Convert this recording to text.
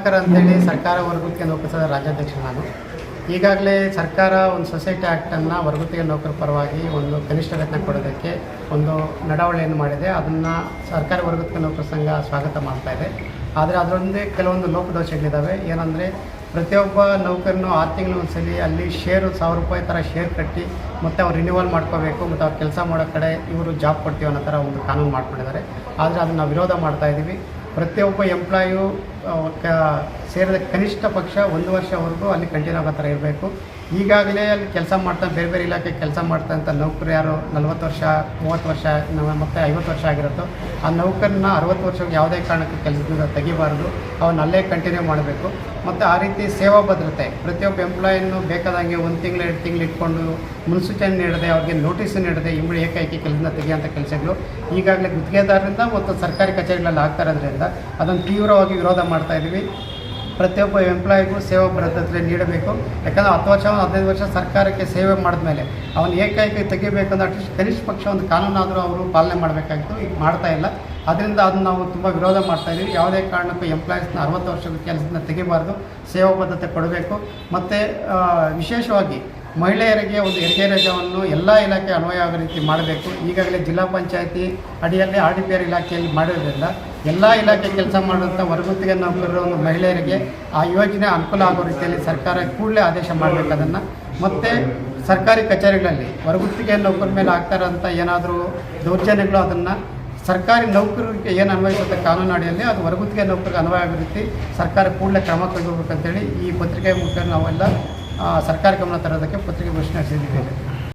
ದಿವಾಕರ್ ಅಂತೇಳಿ ಸರ್ಕಾರ ವರ್ಗಕ್ಕೆ ನೌಕರ ರಾಜ್ಯಾಧ್ಯಕ್ಷ ನಾನು. ಈಗಾಗಲೇ ಸರ್ಕಾರ ಒಂದು ಸೊಸೈಟಿ ಆ್ಯಕ್ಟನ್ನು ವರ್ಗತಿಗೆ ನೌಕರ ಪರವಾಗಿ ಒಂದು ಕನಿಷ್ಠ ವೇತನ ಕೊಡೋದಕ್ಕೆ ಒಂದು ನಡಾವಳಿಯನ್ನು ಮಾಡಿದೆ. ಅದನ್ನು ಸರ್ಕಾರಿ ವರ್ಗತಿಗೆ ನೌಕರ ಸಂಘ ಸ್ವಾಗತ ಮಾಡ್ತಾ ಇದೆ. ಆದರೆ ಅದರೊಂದೇ ಕೆಲವೊಂದು ಲೋಪದೋಷಗಳಿದ್ದಾವೆ. ಏನಂದರೆ ಪ್ರತಿಯೊಬ್ಬ ನೌಕರನು ಆರು ತಿಂಗಳು ಒಂದ್ಸಲಿ ಅಲ್ಲಿ ಶೇರು ಸಾವಿರ ರೂಪಾಯಿ ಥರ ಶೇರ್ ಕಟ್ಟಿ ಮತ್ತು ಅವ್ರು ರಿನ್ಯೂವಲ್ ಮಾಡ್ಕೋಬೇಕು ಮತ್ತು ಅವ್ರು ಕೆಲಸ ಮಾಡೋ ಕಡೆ ಇವರು ಜಾಬ್ ಕೊಡ್ತೀವಿ ಅನ್ನೋ ಥರ ಒಂದು ಕಾನೂನು ಮಾಡ್ಕೊಂಡಿದ್ದಾರೆ. ಆದರೆ ಅದನ್ನು ವಿರೋಧ ಮಾಡ್ತಾ ಇದ್ದೀವಿ. ಪ್ರತಿಯೊಬ್ಬ ಎಂಪ್ಲಾಯು ಸೇರಿದ ಕನಿಷ್ಠ ಪಕ್ಷ ಒಂದು ವರ್ಷವರೆಗೂ ಅಲ್ಲಿ ಕಂಟಿನ್ಯೂ ಆಗೋ ಥರ ಇರಬೇಕು. ಈಗಾಗಲೇ ಅಲ್ಲಿ ಕೆಲಸ ಮಾಡ್ತಾ ಬೇರೆ ಬೇರೆ ಇಲಾಖೆ ಕೆಲಸ ಮಾಡ್ತಾ ಅಂತ ನೌಕರು ಯಾರು? ನಲ್ವತ್ತು ವರ್ಷ, ಮೂವತ್ತು ವರ್ಷ ಮತ್ತು ಐವತ್ತು ವರ್ಷ ಆಗಿರುತ್ತೋ, ಆ ನೌಕರನ್ನ ಅರವತ್ತು ವರ್ಷಕ್ಕೆ ಯಾವುದೇ ಕಾರಣಕ್ಕೆ ಕೆಲಸದಿಂದ ತೆಗಿಬಾರ್ದು. ಅವನ್ನ ಅಲ್ಲೇ ಕಂಟಿನ್ಯೂ ಮಾಡಬೇಕು. ಮತ್ತು ಆ ರೀತಿ ಸೇವಾ ಭದ್ರತೆ, ಪ್ರತಿಯೊಬ್ಬ ಎಂಪ್ಲಾಯನ್ನು ಬೇಕಾದಂಗೆ ಒಂದು ತಿಂಗಳು, ಎರಡು ತಿಂಗಳು ಇಟ್ಕೊಂಡು ಮುನ್ಸೂಚನೆ ನೀಡದೆ, ಅವ್ರಿಗೆ ನೋಟಿಸ್ ನೀಡದೆ ಇಮ್ಮಡಿ ಏಕೈಕಿ ಕೆಲಸದಿಂದ ತೆಗೆಯುವಂಥ ಕೆಲಸಗಳು ಈಗಾಗಲೇ ಗುತ್ತಿಗೆದಾರರಿಂದ ಮತ್ತು ಸರ್ಕಾರಿ ಕಚೇರಿಗಳಲ್ಲಿ ಆಗ್ತಾ ಇರೋದ್ರಿಂದ ಅದನ್ನು ತೀವ್ರವಾಗಿ ವಿರೋಧ ಮಾಡ್ತಾ ಇದ್ದೀವಿ. ಪ್ರತಿಯೊಬ್ಬ ಎಂಪ್ಲಾಯಿಗೂ ಸೇವಾ ಭದ್ರತೆ ನೀಡಬೇಕು. ಯಾಕಂದರೆ ಹತ್ತು ವರ್ಷ ಹದಿನೈದು ವರ್ಷ ಸರ್ಕಾರಕ್ಕೆ ಸೇವೆ ಮಾಡಿದ್ಮೇಲೆ ಅವನು ಏಕೈಕ ತೆಗಿಬೇಕಂದ್ರೆ ಅಟ್ಲೀಸ್ಟ್ ಕನಿಷ್ಠ ಪಕ್ಷ ಒಂದು ಕಾನೂನಾದರೂ ಅವರು ಪಾಲನೆ ಮಾಡಬೇಕಾಗಿತ್ತು. ಈಗ ಮಾಡ್ತಾ ಇಲ್ಲ. ಅದರಿಂದ ಅದನ್ನು ನಾವು ತುಂಬ ವಿರೋಧ ಮಾಡ್ತಾ ಇದ್ದೀವಿ. ಯಾವುದೇ ಕಾರಣಕ್ಕೂ ಎಂಪ್ಲಾಯೀಸ್ನ ಅರವತ್ತು ವರ್ಷದ ಕೆಲಸದಿಂದ ತೆಗಿಬಾರ್ದು. ಸೇವಾ ಬದ್ಧತೆ ಕೊಡಬೇಕು. ಮತ್ತು ವಿಶೇಷವಾಗಿ ಮಹಿಳೆಯರಿಗೆ ಒಂದು ಹೆರಿಗೆ ರಜವನ್ನು ಎಲ್ಲ ಇಲಾಖೆ ಅನ್ವಯ ಆಗೋ ರೀತಿ ಮಾಡಬೇಕು. ಈಗಾಗಲೇ ಜಿಲ್ಲಾ ಪಂಚಾಯತಿ ಅಡಿಯಲ್ಲಿ ಆರ್ ಡಿ ಪಿ ಆರ್ ಇಲಾಖೆಯಲ್ಲಿ ಮಾಡಿರೋದ್ರಿಂದ ಎಲ್ಲ ಇಲಾಖೆ ಕೆಲಸ ಮಾಡುವಂಥ ವರ್ಗುತ್ತಿಗೆ ನೌಕರರು ಒಂದು ಮಹಿಳೆಯರಿಗೆ ಆ ಯೋಜನೆ ಅನುಕೂಲ ಆಗೋ ರೀತಿಯಲ್ಲಿ ಸರ್ಕಾರ ಕೂಡಲೇ ಆದೇಶ ಮಾಡಬೇಕು ಅದನ್ನು. ಮತ್ತು ಸರ್ಕಾರಿ ಕಚೇರಿಗಳಲ್ಲಿ ಹೊರಗುತ್ತಿಗೆ ನೌಕರ ಮೇಲೆ ಆಗ್ತಾ ಇರೋಂಥ ಏನಾದರೂ ದೌರ್ಜನ್ಯಗಳು ಅದನ್ನು ಸರ್ಕಾರಿ ನೌಕರರಿಗೆ ಏನು ಅನ್ವಯಿಸುತ್ತೆ ಕಾನೂನು ಅಡಿಯಲ್ಲಿ ಅದು ಹೊರಗುತ್ತಿಗೆ ನೌಕರಿಗೆ ಅನ್ವಯ ಆಗೋ ರೀತಿ ಸರ್ಕಾರ ಕೂಡಲೇ ಕ್ರಮ ಕೈಗೊಳ್ಬೇಕಂತೇಳಿ ಈ ಪತ್ರಿಕೆ ಮುಖ್ಯ ನಾವೆಲ್ಲ ಸರ್ಕಾರ ಗಮನ ತರೋದಕ್ಕೆ ಪತ್ರಿಕೆ ಘೋಷಣೆ ನಡೆಸಿದ್ದೀವಿ